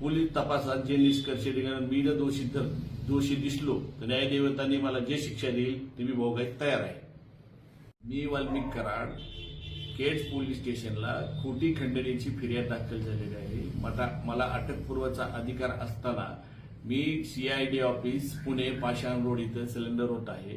Police तपासात जे निष्कर्ष निघाले मी जर दोषी जर दोषी दिसलो तर न्यायदेवतांनी मला जे शिक्षा देईल ते मी भोगायला तयार आहे. मी वाल्मिक कराड केड्स पोलीस स्टेशनला खोटी खंडणीची फिर्याद दाखल झालेली आहे. मला मला अटकपूर्वचा अधिकार असताना मी CID office Pune Pashan road इथं सिलेंडर होत आहे.